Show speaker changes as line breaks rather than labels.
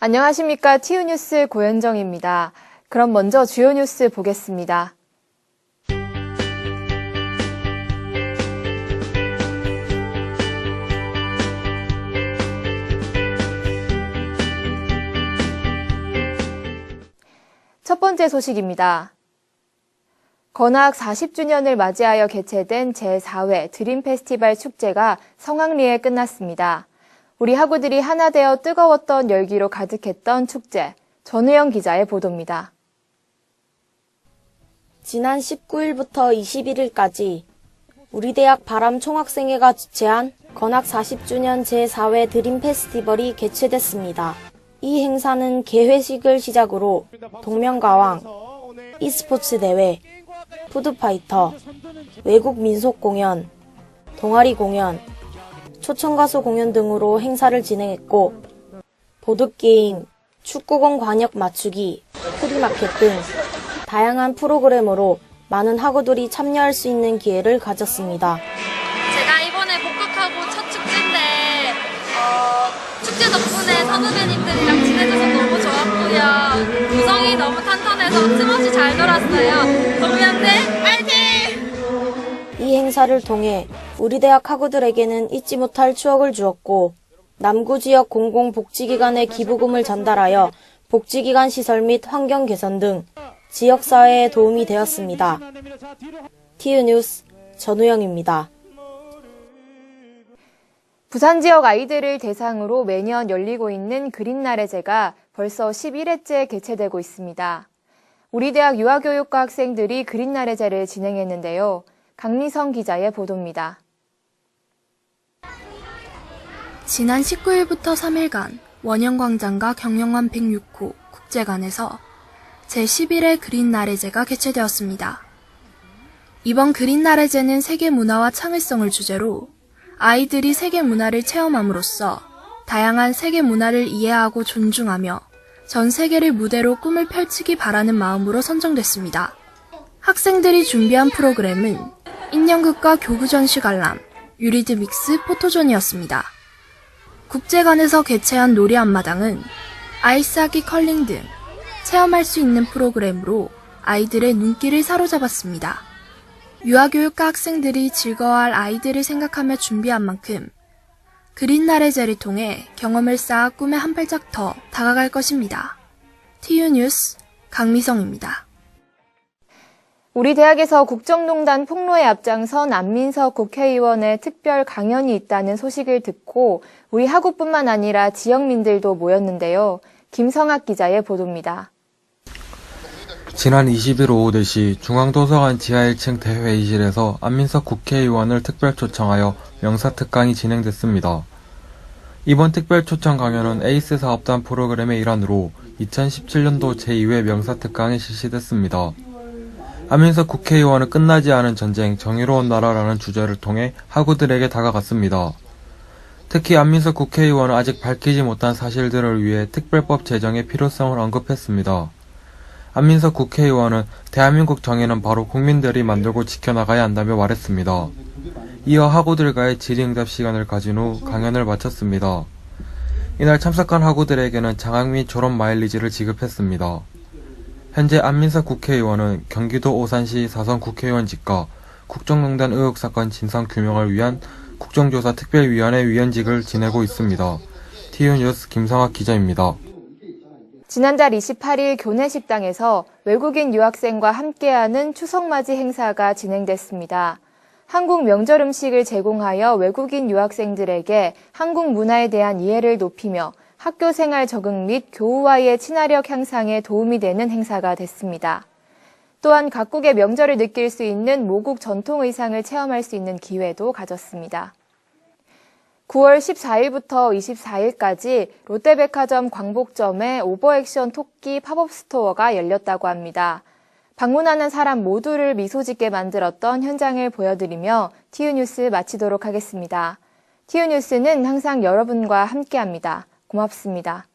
안녕하십니까. 티우뉴스 고현정입니다. 그럼 먼저 주요 뉴스 보겠습니다. 첫 번째 소식입니다. 건학 40주년을 맞이하여 개최된 제4회 드림 페스티벌 축제가 성황리에 끝났습니다. 우리 학우들이 하나 되어 뜨거웠던 열기로 가득했던 축제. 전우영 기자의 보도입니다.
지난 19일부터 21일까지 우리 대학 바람 총학생회가 주최한 건학 40주년 제4회 드림 페스티벌이 개최됐습니다. 이 행사는 개회식을 시작으로 동명가왕, e스포츠 대회, 푸드파이터, 외국 민속 공연, 동아리 공연, 초청가수 공연 등으로 행사를 진행했고, 보드게임, 축구공 관역 맞추기, 프리마켓 등 다양한 프로그램으로 많은 학우들이 참여할 수 있는 기회를 가졌습니다.
제가 이번에 복학하고 첫 축제인데 어, 축제 덕분에 선후배님들이랑 지내줘서 너무 좋았고요. 구성이 너무 탄탄해서 틈없이 잘 놀았어요. 동명대 파이팅!
이 행사를 통해 우리 대학 학우들에게는 잊지 못할 추억을 주었고 남구 지역 공공복지기관에 기부금을 전달하여 복지기관 시설 및 환경 개선 등 지역사회에 도움이 되었습니다. 티유 뉴스 전우영입니다.
부산 지역 아이들을 대상으로 매년 열리고 있는 그린나래제가 벌써 11회째 개최되고 있습니다. 우리 대학 유아교육과 학생들이 그린나래제를 진행했는데요. 강미성 기자의 보도입니다.
지난 19일부터 3일간 원형광장과 경영관 106호 국제관에서 제11회 그린 나래제가 개최되었습니다. 이번 그린 나래제는 세계 문화와 창의성을 주제로 아이들이 세계 문화를 체험함으로써 다양한 세계 문화를 이해하고 존중하며 전 세계를 무대로 꿈을 펼치기 바라는 마음으로 선정됐습니다. 학생들이 준비한 프로그램은 인형극과 교구 전시 관람, 유리드 믹스 포토존이었습니다. 국제관에서 개최한 놀이 앞마당은 아이스하키 컬링 등 체험할 수 있는 프로그램으로 아이들의 눈길을 사로잡았습니다. 유아교육과 학생들이 즐거워할 아이들을 생각하며 준비한 만큼 그린 나래제를 통해 경험을 쌓아 꿈에 한 발짝 더 다가갈 것입니다. TU 뉴스 강미성입니다.
우리 대학에서 국정농단 폭로에 앞장선 안민석 국회의원의 특별 강연이 있다는 소식을 듣고 우리 학우뿐만 아니라 지역민들도 모였는데요. 김성학 기자의 보도입니다.
지난 20일 오후 4시 중앙도서관 지하 1층 대회의실에서 안민석 국회의원을 특별 초청하여 명사특강이 진행됐습니다. 이번 특별 초청 강연은 에이스 사업단 프로그램의 일환으로 2017년도 제2회 명사특강이 실시됐습니다. 안민석 국회의원은 끝나지 않은 전쟁, 정의로운 나라라는 주제를 통해 학우들에게 다가갔습니다. 특히 안민석 국회의원은 아직 밝히지 못한 사실들을 위해 특별법 제정의 필요성을 언급했습니다. 안민석 국회의원은 대한민국 정의는 바로 국민들이 만들고 지켜나가야 한다며 말했습니다. 이어 학우들과의 질의응답 시간을 가진 후 강연을 마쳤습니다. 이날 참석한 학우들에게는 장학 및 졸업 마일리지를 지급했습니다. 현재 안민석 국회의원은 경기도 오산시 사선 국회의원 직과 국정농단 의혹 사건 진상 규명을 위한 국정조사 특별위원회 위원직을 지내고 있습니다. TU뉴스 김성학 기자입니다.
지난달 28일 교내 식당에서 외국인 유학생과 함께하는 추석맞이 행사가 진행됐습니다. 한국 명절 음식을 제공하여 외국인 유학생들에게 한국 문화에 대한 이해를 높이며 학교 생활 적응 및 교우와의 친화력 향상에 도움이 되는 행사가 됐습니다. 또한 각국의 명절을 느낄 수 있는 모국 전통 의상을 체험할 수 있는 기회도 가졌습니다. 9월 14일부터 24일까지 롯데백화점 광복점에 오버액션 토끼 팝업 스토어가 열렸다고 합니다. 방문하는 사람 모두를 미소 짓게 만들었던 현장을 보여드리며 티유뉴스 마치도록 하겠습니다. 티유뉴스는 항상 여러분과 함께합니다. 고맙습니다.